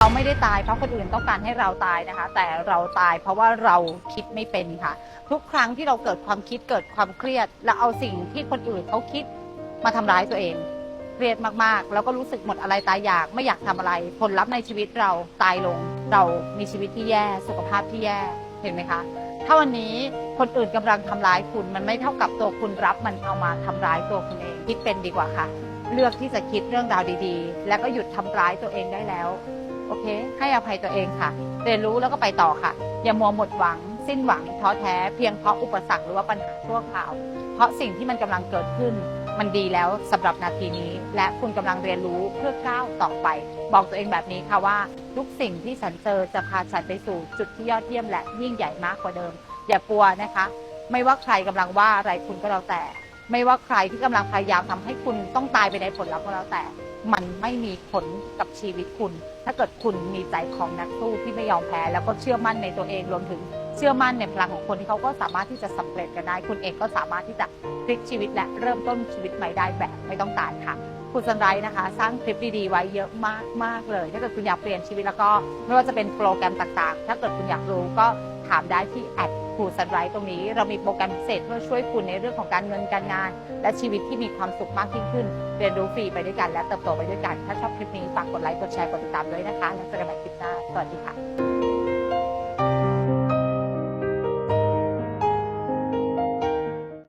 เราไม่ได้ตายเพราะคนอื่นต้องการให้เราตายนะคะ แต่เราตายเพราะว่าเราคิดไม่เป็นค่ะ ทุกครั้งที่เราเกิดความคิดเกิดความเครียด และเอาสิ่งที่คนอื่นเขาคิดมาทำร้ายตัวเอง เครียดมากๆ แล้วก็รู้สึกหมดอะไรตายอยากไม่อยากทำอะไร ผลลัพธ์ในชีวิตเราตายลง เรามีชีวิตที่แย่ สุขภาพที่แย่เห็นไหมคะ ถ้าวันนี้คนอื่นกำลังทำร้ายคุณมันไม่เท่ากับตัวคุณรับมันเอามาทำร้ายตัวคุณเองคิดเป็นดีกว่าค่ะ เลือกที่จะคิดเรื่องราวดีๆ แล้วก็หยุดทำร้ายตัวเองได้แล้ว โอเค ให้อภัยตัวเองค่ะ เรียนรู้แล้วก็ไปต่อค่ะ อย่ามัวหมดหวัง สิ้นหวังท้อแท้เพียงเพราะอุปสรรคหรือว่าปัญหาชั่วคราว เพราะสิ่งที่มันกำลังเกิดขึ้น มันดีแล้วสำหรับนาทีนี้ และคุณกำลังเรียนรู้เพื่อก้าวต่อไป บอกตัวเองแบบนี้ค่ะว่า ทุกสิ่งที่ฉันเจอจะพาฉันไปสู่จุดที่ยอดเยี่ยมและยิ่งใหญ่มากกว่าเดิม อย่ากลัวนะคะ ไม่ว่าใครกำลังว่าอะไรคุณก็แล้วแต่ ไม่ว่าใครที่กำลังพยายามทำให้คุณต้องตายไปในผลลัพธ์ก็แล้วแต่ มันไม่มีผลกับชีวิตคุณ ถ้าเกิดคุณมีใจของนักสู้ที่ไม่ยอมแพ้ แล้วก็เชื่อมั่นในตัวเองรวมถึงเชื่อมั่นในพลังของคนที่เขาก็สามารถที่จะสำเร็จกันได้ คุณเองก็สามารถที่จะพลิกชีวิตและเริ่มต้นชีวิตใหม่ได้แบบไม่ต้องตายค่ะคุณสันไรนะคะ สร้างคลิปดีๆไว้เยอะมากมากๆเลย ถ้าเกิดคุณอยากเปลี่ยนชีวิตแล้วก็ไม่ว่าจะเป็นโปรแกรมต่างๆ ถ้าเกิดคุณอยากรู้ก็ ถามได้ที่แอดครูสันไรตรงนี้ เรามีโปรแกรมพิเศษเพื่อช่วยคุณในเรื่องของการเงินการงาน และชีวิตที่มีความสุขมากยิ่งขึ้น เรียนรู้ฟรีไปด้วยกันและเติบโตไปด้วยกัน ถ้าชอบคลิปนี้ฝากกดไลค์กดแชร์กดติดตามด้วยนะคะ แล้วเจอกันใหม่คลิปหน้าสวัสดีค่ะ